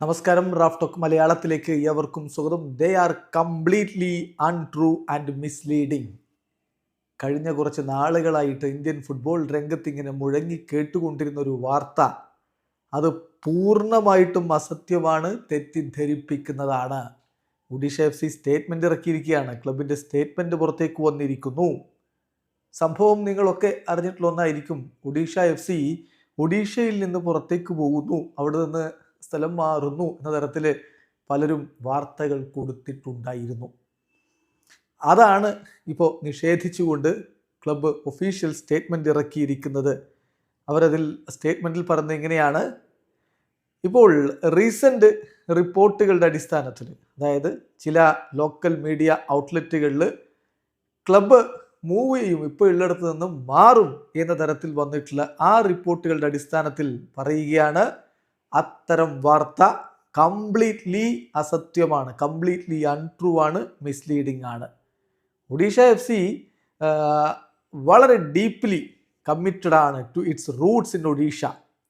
നമസ്കാരം Raf talk മലയാളത്തിലേക്ക് ഏവർക്കും സ്വാഗതം. They are completely untrue and misleading കഴിഞ്ഞ കുറച്ച് നാളുകളായിട്ട് ഇന്ത്യൻ ഫുട്ബോൾ രംഗത്ത് ഇങ്ങനെ മുഴങ്ങി കേട്ടുകൊണ്ടിരുന്ന ഒരു വാർത്ത അത് പൂർണമായിട്ടും അസത്യമാണ് തെറ്റിദ്ധരിപ്പിക്കുന്നതാണ്. ഒഡീഷ എഫ് സി സ്റ്റേറ്റ്മെന്റ് ഇറക്കിയിരിക്കുകയാണ്. ക്ലബിന്റെ സ്റ്റേറ്റ്മെന്റ് പുറത്തേക്ക് വന്നിരിക്കുന്നു. സംഭവം നിങ്ങളൊക്കെ അറിഞ്ഞിട്ടുള്ള ഒന്നായിരിക്കും. ഒഡീഷ എഫ് സി ഒഡീഷയിൽ നിന്ന് പുറത്തേക്ക് പോകുന്നു. അവിടെ നിന്ന് സ്ഥലം മാറുന്നു എന്ന തരത്തിൽ പലരും വാർത്തകൾ കൊടുത്തിട്ടുണ്ടായിരുന്നു. അതാണ് ഇപ്പോൾ നിഷേധിച്ചുകൊണ്ട് ക്ലബ്ബ് ഒഫീഷ്യൽ സ്റ്റേറ്റ്മെന്റ് ഇറക്കിയിരിക്കുന്നത്. അവരതിൽ സ്റ്റേറ്റ്മെന്റിൽ പറഞ്ഞത് ഇങ്ങനെയാണ്. ഇപ്പോൾ റീസെന്റ് റിപ്പോർട്ടുകളുടെ അടിസ്ഥാനത്തിൽ അതായത് ചില ലോക്കൽ മീഡിയ ഔട്ട്ലെറ്റുകളിൽ ക്ലബ്ബ് മൂവ് ചെയ്യും ഇപ്പോൾ ഉള്ളിടത്ത് നിന്നും മാറും എന്ന തരത്തിൽ വന്നിട്ടുള്ള ആ റിപ്പോർട്ടുകളുടെ അടിസ്ഥാനത്തിൽ പറയുകയാണ് അത്തരം വാർത്ത കംപ്ലീറ്റ്ലി അസത്യമാണ് കംപ്ലീറ്റ്ലി അൺട്രൂ ആണ് മിസ്ലീഡിംഗ് ആണ്. ഒഡീഷ എഫ് സി വളരെ ഡീപ്ലി കമ്മിറ്റഡ് ആണ് to its roots in Odisha.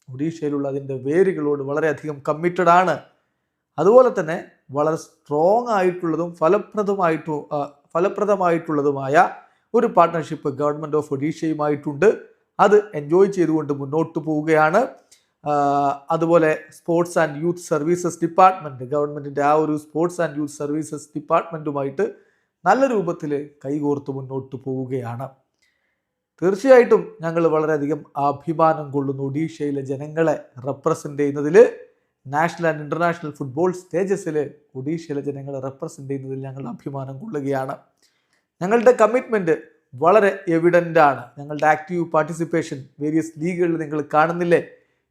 ഒഡീഷയിലുള്ള അതിന്റെ വേരുകളോട് വളരെയധികം കമ്മിറ്റഡ് ആണ്. അതുപോലെ തന്നെ വളരെ സ്ട്രോങ് ആയിട്ടുള്ളതും ഫലപ്രദമായിട്ട് ഫലപ്രദമായിട്ടുള്ളതുമായ ഒരു പാർട്ട്ണർഷിപ്പ് ഗവൺമെന്റ് ഓഫ് ഒഡീഷയുമായിട്ടുണ്ട്. അത് എൻജോയ് ചെയ്തുകൊണ്ട് മുന്നോട്ട് പോവുകയാണ്. അതുപോലെ sports and youth services department ഗവൺമെന്റിന്റെ ആ ഒരു സ്പോർട്സ് ആൻഡ് യൂത്ത് സർവീസസ് ഡിപ്പാർട്ട്മെന്റുമായിട്ട് നല്ല രൂപത്തിൽ കൈകോർത്ത് മുന്നോട്ട് പോവുകയാണ്. തീർച്ചയായിട്ടും ഞങ്ങൾ വളരെയധികം അഭിമാനം കൊള്ളുന്നു ഒഡീഷയിലെ ജനങ്ങളെ റെപ്രസെന്റ് ചെയ്യുന്നതിൽ നാഷണൽ ആൻഡ് ഇന്റർനാഷണൽ ഫുട്ബോൾ സ്റ്റേജസിൽ ഒഡീഷയിലെ ജനങ്ങളെ റെപ്രസെന്റ് ചെയ്യുന്നതിൽ ഞങ്ങൾ അഭിമാനം കൊള്ളുകയാണ്. ഞങ്ങളുടെ കമ്മിറ്റ്മെന്റ് വളരെ എവിഡന്റ് ആണ്. ഞങ്ങളുടെ ആക്റ്റീവ് പാർട്ടിസിപ്പേഷൻ വേരിയസ് ലീഗുകളിൽ നിങ്ങൾ കാണുന്നില്ലേ?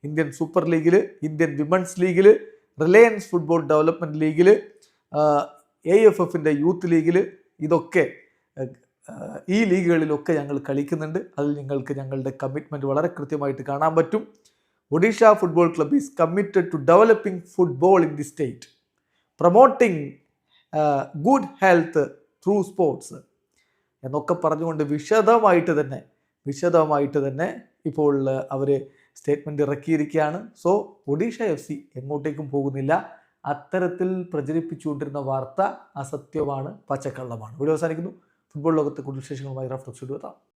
ഇന്ത്യൻ സൂപ്പർ ലീഗിൽ ഇന്ത്യൻ വിമൻസ് ലീഗിൽ റിലയൻസ് ഫുട്ബോൾ ഡെവലപ്മെന്റ് ലീഗിൽ എ എഫ് എഫിന്റെ യൂത്ത് ലീഗിൽ ഇതൊക്കെ ഈ ലീഗുകളിലൊക്കെ ഞങ്ങൾ കളിക്കുന്നുണ്ട്. അതിൽ നിങ്ങൾക്ക് ഞങ്ങളുടെ കമ്മിറ്റ്മെന്റ് വളരെ കൃത്യമായിട്ട് കാണാൻ പറ്റും. Odisha football club is committed to developing football in the state promoting good health through sports എന്നൊക്കെ പറഞ്ഞുകൊണ്ട് വിശദമായിട്ട് തന്നെ വിശദമായിട്ട് തന്നെ ഇപ്പോൾ അവർ സ്റ്റേറ്റ്മെന്റ് ഇറക്കിയിരിക്കുകയാണ്. സോ ഒഡീഷ എഫ് സി എങ്ങോട്ടേക്കും പോകുന്നില്ല. അത്തരത്തിൽ പ്രചരിപ്പിച്ചുകൊണ്ടിരുന്ന വാർത്ത അസത്യമാണ് പച്ചക്കള്ളമാണ്. ഇവിടെ അവസാനിക്കുന്നു. ഫുട്ബോൾ ലോകത്തെ കൂടുതൽ വിശേഷങ്ങളുമായി റഫ്ലക്സ് എത്താം